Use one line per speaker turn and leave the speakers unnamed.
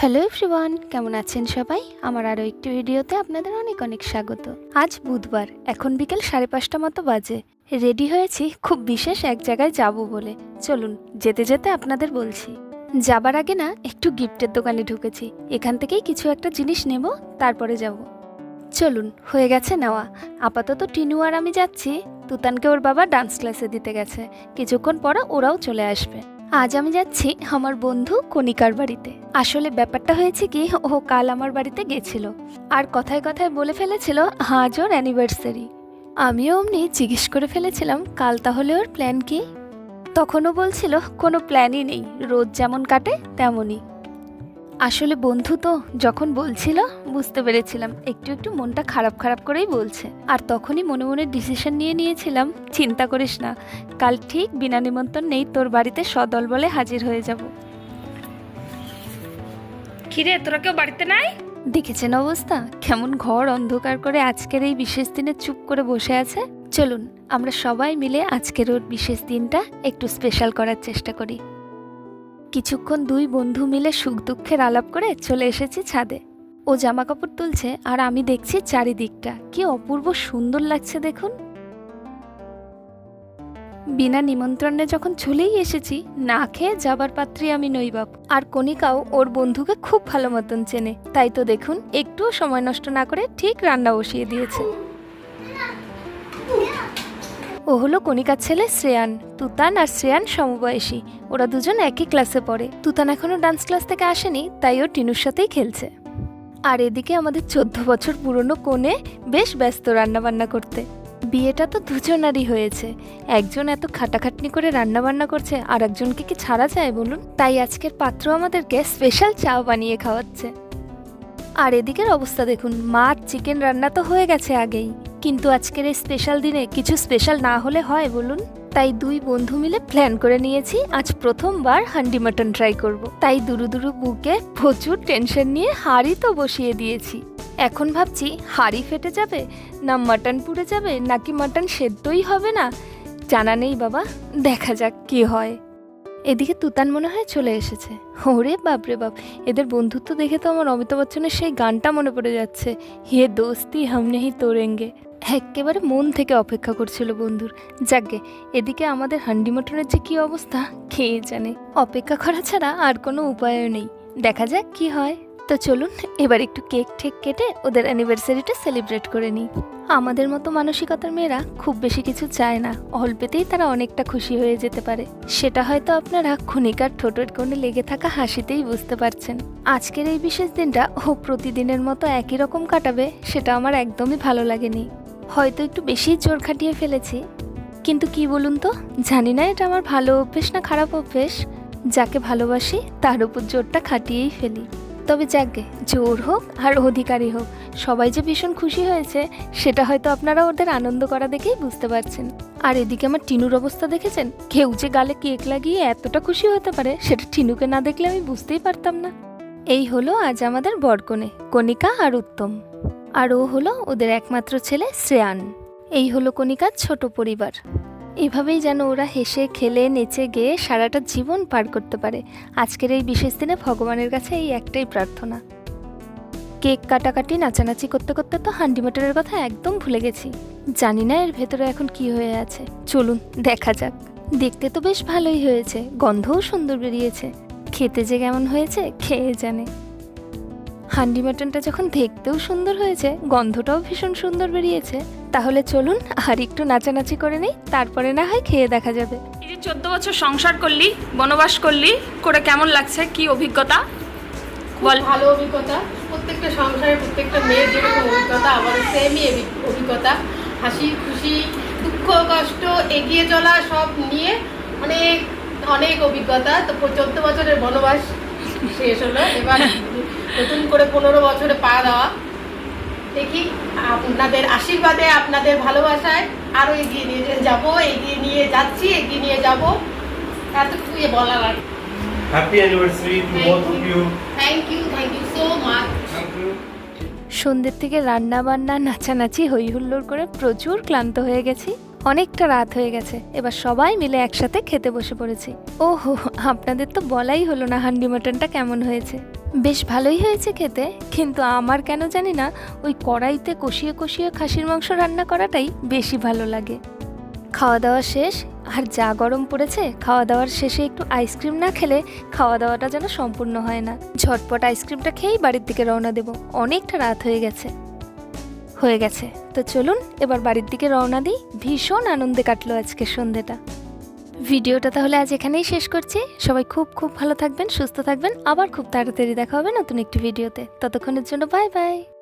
Hello everyone কেমন আছেন সবাই? আমার আরও একটি ভিডিওতে আপনাদের অনেক অনেক স্বাগত। আজ বুধবার, এখন বিকেল সাড়ে পাঁচটা মতো বাজে। রেডি হয়েছি, খুব বিশেষ এক জায়গায় যাব বলে। চলুন, যেতে যেতে আপনাদের বলছি। যাবার আগে না, একটু গিফটের দোকানে ঢুকেছি। এখান থেকেই কিছু একটা জিনিস নেব, তারপরে যাব। চলুন, হয়ে গেছে নেওয়া। আপাতত টিনু আর আমি যাচ্ছি। তুতানকে ওর বাবা ডান্স ক্লাসে দিতে গেছে। কিছুক্ষণ পরে ওরাও চলে আসবে। আজ আমি যাচ্ছি আমার বন্ধু কণিকার বাড়িতে। আসলে ব্যাপারটা হয়েছে কি, ও কাল আমার বাড়িতে গেছিল। আর কথায় কথায় বলে ফেলেছিল, আজ ওর অ্যানিভার্সারি আমিও অমনি জিজ্ঞেস করে ফেলেছিলাম, কাল তাহলে ওর প্ল্যান কি? তখনও বলছিল, কোনো প্ল্যানই নেই। রোজ যেমন কাটে, তেমনই। আসলে বন্ধু তো যখন বলছিল বুঝতে পেরেছিলাম। একটু একটু মনটা খারাপ খারাপ করেই বলছে। আর তখনই মনে মনে ডিসিশন নিয়ে নিয়েছিলাম চিন্তা করিস না। কাল ঠিক বিনা নিমন্ত্রণ নেই তোর বাড়িতে সদল বলে হাজির হয়ে যাব।
কিরে তোরা কেউ বাড়িতে নাই?
দেখেছেন অবস্থা? কেমন ঘর অন্ধকার করে আজকের এই বিশেষ দিনে চুপ করে বসে আছে? চলুন আমরা সবাই মিলে আজকের ওর বিশেষ দিনটা একটু স্পেশাল করার চেষ্টা করি। কিছুক্ষণ দুই বন্ধু মিলে সুখ দুঃখের আলাপ করে চলে এসেছি ছাদে। ও জামা কাপড় তুলছে আর আমি দেখছি চারিদিকটা। কি অপূর্ব সুন্দর লাগছে দেখুন। বিনা নিমন্ত্রণে যখন চলেই এসেছি, না খেয়ে যাবার পাত্রী আমি নইবাব আর কণিকাও ওর বন্ধুকে খুব ভালো মতন চেনে। তাই তো দেখুন, একটুও সময় নষ্ট না করে ঠিক রান্না বসিয়ে দিয়েছে। ও হলো কণিকার ছেলে শ্রেয়ান। তুতান আর শ্রেয়ান সমবয়সী। ওরা দুজন একই ক্লাসে পড়ে। তুতান এখনও ডান্স ক্লাস থেকে আসেনি, তাই ও টিনুর সাথেই খেলছে। আর এদিকে আমাদের চোদ্দ বছর পুরনো কোণে বেশ ব্যস্ত রান্নাবান্না করতে। বিয়েটা তো দুজনারই হয়েছে। একজন এত খাটাখাটনি করে রান্নাবান্না করছে আর একজনকে কি ছাড়া যায় বলুন? তাই আজকের পাত্র আমাদেরকে স্পেশাল চা বানিয়ে খাওয়াচ্ছে। আর এদিকের অবস্থা দেখুন মাছ চিকেন রান্না তো হয়ে গেছে আগেই। কিন্তু আজকের এই স্পেশাল দিনে কিছু স্পেশাল না হলে হয়, বলুন? তাই দুই বন্ধু মিলে প্ল্যান করে নিয়েছি, আজ প্রথমবার হান্ডি মাটন ট্রাই করব। তাই দুরু দুরু বুকে প্রচুর টেনশন নিয়ে হাঁড়ি তো বসিয়ে দিয়েছি। এখন ভাবছি, হাঁড়ি ফেটে যাবে, না মাটন পুড়ে যাবে, নাকি মাটন সেদ্ধই হবে না? জানা নেই বাবা, দেখা যাক কি হয়। এদিকে তুতান মনে হয় চলে এসেছে। ওরে বাপরে বাপ, এদের বন্ধুত্ব দেখে তো আমার অমিতাভ বচ্চনের সেই গানটা মনে পড়ে যাচ্ছে। হে দোস্তি হামনে হি তোরেঙ্গে একেবারে মন থেকে অপেক্ষা করছিল বন্ধুর। যাকগে এদিকে আমাদের হান্ডি মটনের যে কি অবস্থা খেয়ে জানে? অপেক্ষা করা ছাড়া আর কোনো উপায়ও নেই। দেখা যাক কি হয়। তো চলুন, এবার একটু কেক ঠেক কেটে ওদের অ্যানিভার্সারিটা সেলিব্রেট করে নিই। আমাদের মতো মানসিকতার মেয়েরা খুব বেশি কিছু চায় না। অল্পেতেই তারা অনেকটা খুশি হয়ে যেতে পারে। সেটা হয়তো আপনারা ক্ষণিকার ঠোঁটের কোণে লেগে থাকা হাসিতেই বুঝতে পারছেন। আজকের এই বিশেষ দিনটা ও প্রতিদিনের মতো একই রকম কাটাবে, সেটা আমার একদমই ভালো লাগেনি। হয়তো একটু বেশি জোর খাটিয়ে ফেলেছি। কিন্তু কি বলুন তো? জানি না এটা আমার ভালো অভ্যেস না খারাপ অভ্যেস। যাকে ভালোবাসি, তার উপর জোরটা খাটিয়েই ফেলি। তবে যাকগে জোর হোক আর অধিকারী হোক, সবাই যে ভীষণ খুশি হয়েছে, সেটা হয়তো আপনারা ওদের আনন্দ করা দেখেই বুঝতে পারছেন। আর এদিকে আমার টিনুর অবস্থা দেখেছেন? কেউ যে গালে কেক লাগিয়ে এতটা খুশি হতে পারে, সেটা টিনুকে না দেখলে আমি বুঝতেই পারতাম না। এই হলো আজ আমাদের বরকনে, কণিকা আর উত্তম। আর ও হলো ওদের একমাত্র ছেলে শ্রেয়ান। এই হলো কণিকার ছোট পরিবার। এভাবেই যেন ওরা হেসে, খেলে, নেচে, গেয়ে সারাটা জীবন পার করতে পারে। আজকের এই বিশেষ দিনে ভগবানের কাছে এই একটাই প্রার্থনা। কেক কাটাকাটি, নাচানাচি করতে করতে তো হান্ডি মটরের কথা একদম ভুলে গেছি। জানি না এর ভেতরে এখন কি হয়ে আছে। চলুন, দেখা যাক। দেখতে তো বেশ ভালোই হয়েছে। গন্ধও সুন্দর বেরিয়েছে। খেতে যে কেমন হয়েছে, খেয়ে জানে। হান্ডি মাটনটা যখন দেখতেও সুন্দর হয়েছে গন্ধটাও ভীষণ সুন্দর বেরিয়েছে। তাহলে চলুন আর একটু নাচানাচি করে নেই তারপরে না হয় খেয়ে দেখা যাবে।
এই যে চোদ্দ বছর সংসার করলি বনবাস করলি করে কেমন লাগছে? কি অভিজ্ঞতা? বল।
ভালো অভিজ্ঞতা। প্রত্যেকটা সংসারে প্রত্যেকটা মেয়ের যেরকম অভিজ্ঞতা আমাদের সেমই অভিজ্ঞতা। হাসি খুশি দুঃখ কষ্ট এগিয়ে চলা সব নিয়ে অনেক অনেক অভিজ্ঞতা। তো চোদ্দ বছরের বনবাস শেষ হলো এবার নতুন করে পনেরো বছরে পা দেওয়া। দেখি আপনাদের আশীর্বাদে আপনাদের ভালোবাসায় আরও এগিয়ে নিয়ে যাব এগিয়ে নিয়ে যাচ্ছি এগিয়ে নিয়ে যাব। এতটুকুই বলার আর. Thank you thank you so much.
সন্ধ্যের থেকে রান্না বান্না নাচানাচি হই হুল্লোড় করে প্রচুর ক্লান্ত হয়ে গেছি। অনেকটা রাত হয়ে গেছে এবার সবাই মিলে একসাথে খেতে বসে পড়েছি। ওহো আপনাদের তো বলাই হলো না হান্ডি মটনটা কেমন হয়েছে। বেশ ভালোই হয়েছে খেতে, কিন্তু আমার কেন জানি না ওই কড়াইতে কষিয়ে কষিয়ে খাসির মাংস রান্না করাটাই বেশি ভালো লাগে। খাওয়া দাওয়া শেষ, আর যা গরম পড়েছে খাওয়া দাওয়ার শেষে একটু আইসক্রিম না খেলে খাওয়া দাওয়াটা যেন সম্পূর্ণ হয় না। ঝটপট আইসক্রিমটা খেয়েই বাড়ির দিকে রওনা দেব, অনেকটা রাত হয়ে গেছে। হয়ে গেছে, তো চলুন এবার বাড়ির দিকে রওনা দিই, ভীষণ আনন্দে কাটলো আজকে সন্ধেটা। ভিডিওটা তাহলে আজ এখানেই শেষ করছি। সবাই খুব খুব ভালো থাকবেন, সুস্থ থাকবেন। আবার খুব তাড়াতাড়ি দেখা হবে নতুন একটি ভিডিওতে। ততক্ষণের জন্য বাই বাই